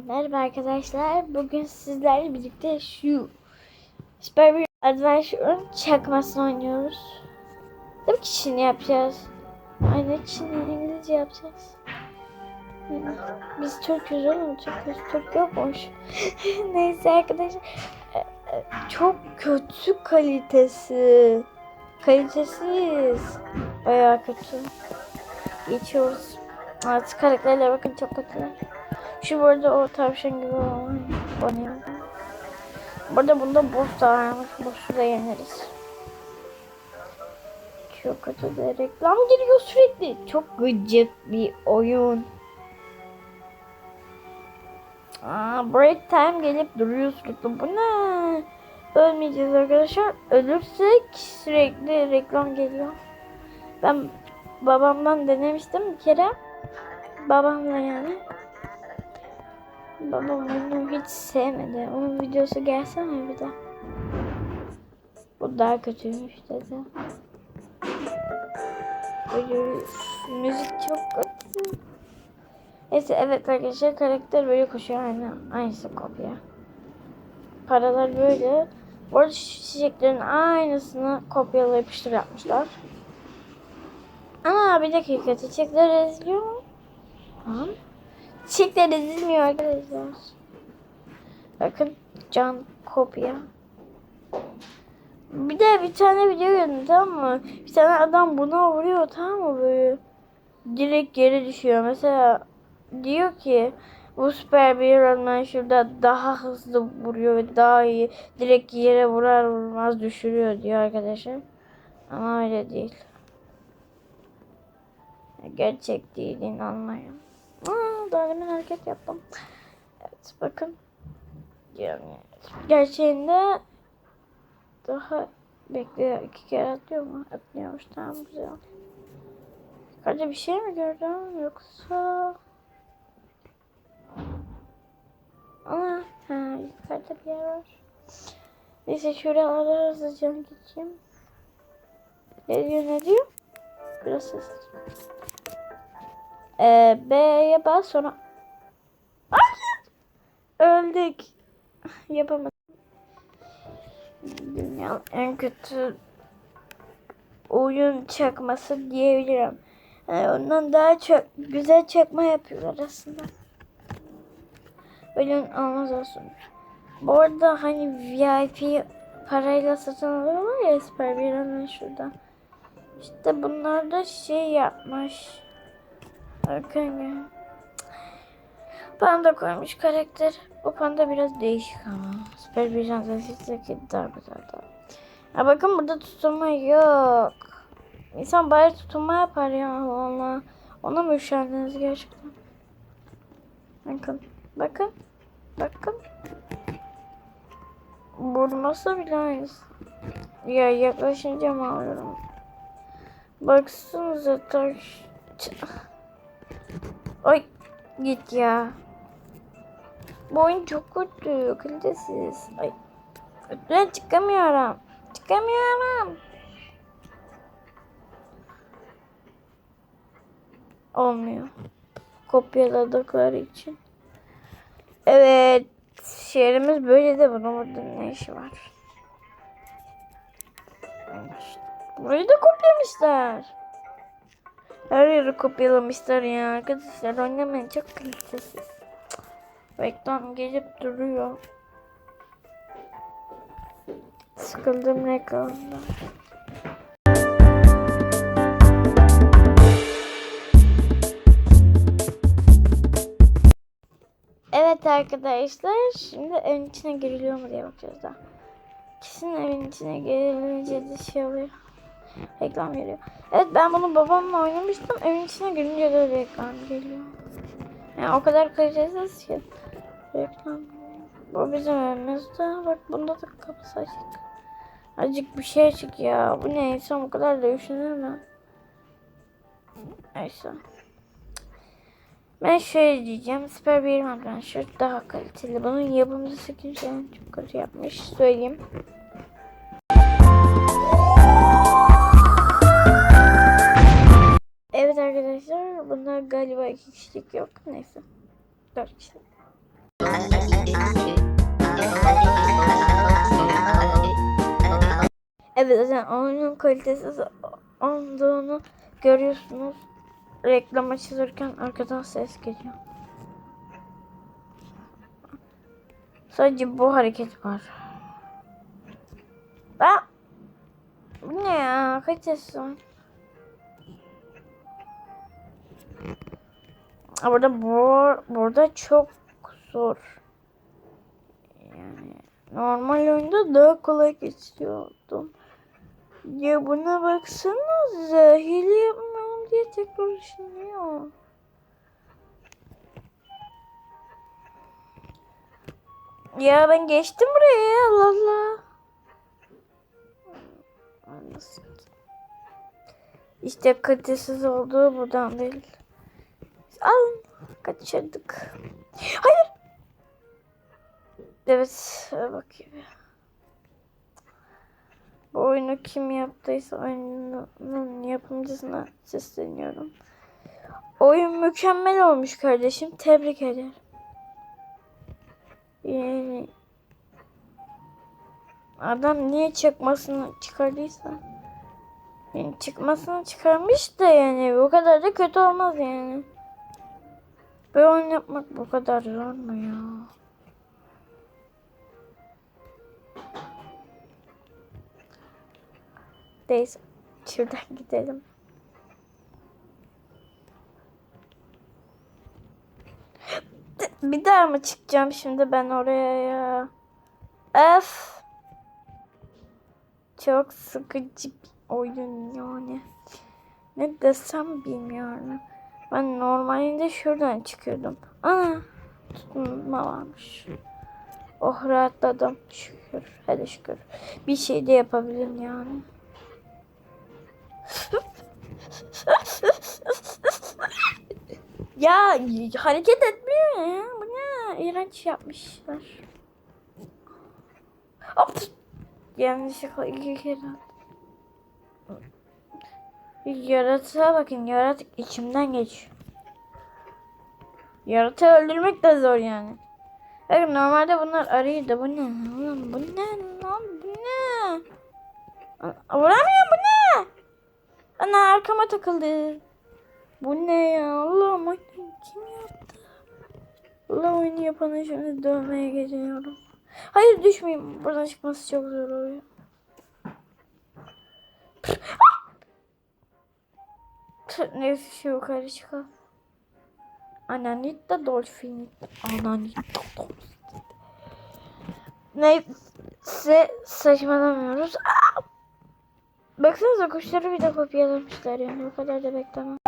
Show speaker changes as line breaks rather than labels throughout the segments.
Merhaba arkadaşlar. Bugün sizlerle birlikte şu Super bir Adventure'ın çakmasını oynuyoruz. Tabii ki Çin yapacağız. Aynen Çin İngilizce yapacağız. Biz Türk'üz oğlum. Türk'üz. Türk yokmuş. Neyse arkadaşlar. e, e, Çok kötü kalitesi. Kalitesiz. Bayağı kötü. Geçiyoruz. Evet karakterlere bakın çok kötüler. Şu burada o tavşan gibi olan bana Burada bunda boss da varmış. Boss'u da yeneriz. Çok kötü de reklam geliyor sürekli. Çok gıcık bir oyun. Aa, break time gelip duruyor sürekli. Bu ne? Ölmeyeceğiz arkadaşlar. Ölürsek sürekli reklam geliyor. Ben babamdan denemiştim bir kere. Babamla yani. Babam onu hiç sevmedi. Onun videosu gelsene bir de. Bu daha kötüymüş dedi. Böyle müzik çok kötü. Neyse evet arkadaşlar karakter böyle koşuyor aynı. Aynısı kopya. Paralar böyle. Bu arada çiçeklerin aynısını kopyala yapıştır yapmışlar. Ama bir dakika çiçekler eziliyor mu? Tamam. Çiçekler ezilmiyor arkadaşlar. Bakın can kopya. Bir de bir tane video gördüm tamam mı? Bir tane adam buna vuruyor tamam mı böyle? Direkt geri düşüyor. Mesela diyor ki bu süper bir Iron şurada daha hızlı vuruyor ve daha iyi direkt yere vurar vurmaz düşürüyor diyor arkadaşlar. Ama öyle değil. Gerçek değil inanmayın. Daha demin hareket yaptım. Evet bakın. Yani gerçeğinde daha bekliyor. iki kere atlıyor mu? Atlıyormuş tamam güzel. Yukarıda bir şey mi gördüm yoksa... Aa, ha, yukarıda bir yer var. Neyse şuralara hızlıca geçeyim. Ne diyor ne diyor? Biraz sessiz. Ee, B'ye bas sonra... Hayır! Öldük. Yapamadım. Dünyanın en kötü oyun çakması diyebilirim. Yani ondan daha çok güzel çakma yapıyorlar aslında. Oyun olmaz olsun. Bu arada hani VIP parayla satın alıyorlar ya Esper bir şurada. İşte bunlar da şey yapmış. Bakın Panda koymuş karakter. O panda biraz değişik ama. Süper bir şanslısı daha güzel daha. Ya bakın burada tutulma yok. İnsan bari tutulma yapar ya valla. Ona mı üşendiniz gerçekten? Bakın. Bakın. Bakın. Vurması bile aynısı. Ya yaklaşınca mı alıyorum? Baksanıza taş. Ay git ya. Bu oyun çok kötü. Kalitesiz. Ay. Ben çıkamıyorum. Çıkamıyorum. Olmuyor. Kopyaladıkları için. Evet. Şehrimiz böyle de bunun burada ne işi var? Burayı da kopyamışlar. Her yeri kopyalamışlar ya arkadaşlar. Oynamayın çok kalitesiz. Reklam gelip duruyor. Sıkıldım reklamdan. Evet arkadaşlar şimdi evin içine giriliyor mu diye bakacağız da. Kesin evin içine girilince de şey oluyor. Reklam geliyor. Evet ben bunu babamla oynamıştım. Evin içine girince de reklam geliyor. Yani o kadar kalitesiz ki. Reklam Bu bizim evimizde. Bak bunda da kapısı açık. Azıcık bir şey açık ya. Bu ne insan o kadar da üşenir mi? Neyse. Ben şöyle diyeceğim. Süper bir Adventure daha kaliteli. Bunun yapımcısı kimse çok kötü yapmış. Söyleyeyim. Arkadaşlar. Bunda galiba iki kişilik yok. Neyse. Dört kişilik. Evet zaten oyunun kalitesiz olduğunu görüyorsunuz. Reklam açılırken arkadan ses geliyor. Sadece bu hareket var. Bu ne ya? Kalitesiz oyun. Burada bu, burada çok zor. Yani normal oyunda daha kolay geçiyordum. Ya buna baksanıza hile yapmayalım diye tekrar düşünüyor. Ya ben geçtim buraya ya Allah Allah. İşte kalitesiz olduğu buradan değil. Al kaçırdık. Hayır. Evet bakayım. Bu oyunu kim yaptıysa oyunun yapımcısına sesleniyorum. Oyun mükemmel olmuş kardeşim. Tebrik ederim. Yani adam niye çıkmasını çıkardıysa yani çıkmasını çıkarmış da yani bu kadar da kötü olmaz yani. Bir oyun yapmak bu kadar zor mu ya? Neyse. Şuradan gidelim. Bir daha mı çıkacağım şimdi ben oraya ya? Öf. Çok sıkıcı bir oyun yani. Ne desem bilmiyorum. Ben normalde şuradan çıkıyordum. Ana tutma varmış. Oh rahatladım. Şükür. Hadi şükür. Bir şey de yapabilirim yani. ya hareket etmiyor ya. Bu ne? İğrenç yapmışlar. Hop. Yanlışlıkla iki kere. Yaratığa bakın. Yaratık içimden geçiyor. Yaratığı öldürmek de zor yani. Bakın normalde bunlar arıydı. Bu ne? Oğlum bu ne lan? Bu ne? Vuramıyorum bu ne? Ana arkama takıldı. Bu ne ya? Allah'ım kim yaptı? Allah oyunu yapanı şimdi dövmeye geliyorum. Hayır düşmeyeyim. Buradan çıkması çok zor oluyor. Neyse şu yukarı çıkalım. Ananita dolfin. Ananita dolfin. Neyse saçmalamıyoruz. Aa! Baksanıza kuşları bir de kopyalamışlar yani o kadar da beklemem.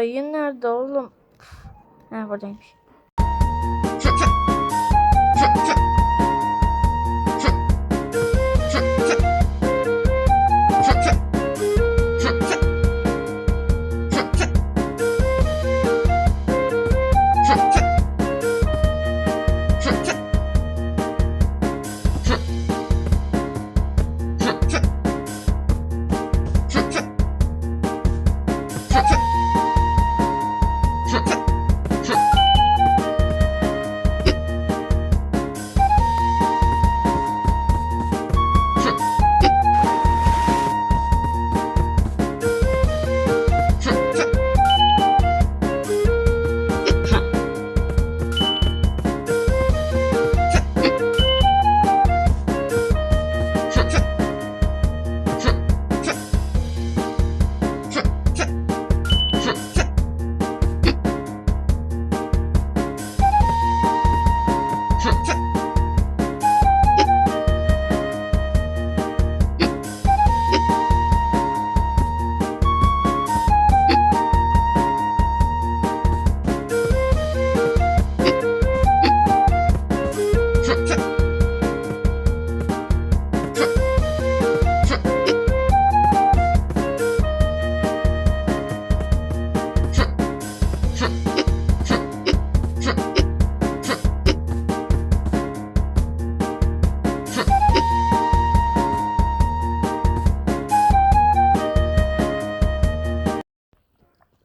Ayı nerede oğlum? Ha buradaymış.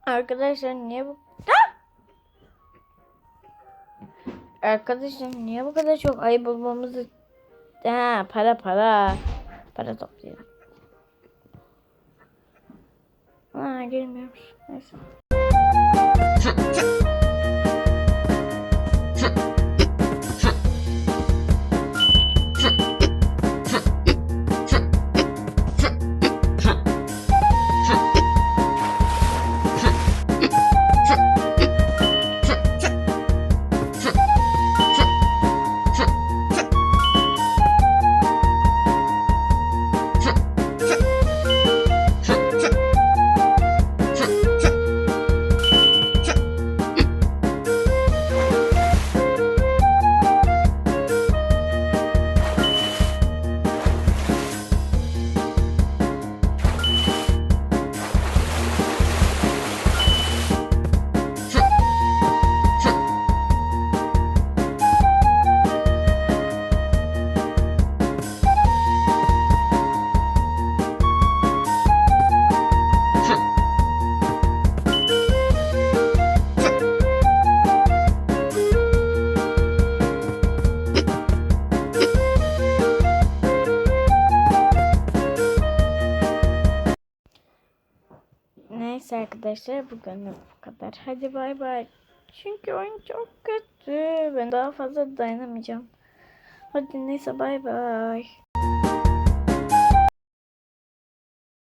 Arkadaşlar niye bu... Ah! Arkadaşlar niye bu kadar çok ayı bulmamızı... Ha para para. Para toplayalım. Ha girmiyormuş. Neyse. Neyse arkadaşlar bugün bu kadar. Hadi bay bay. Çünkü oyun çok kötü. Ben daha fazla dayanamayacağım. Hadi neyse bay bay.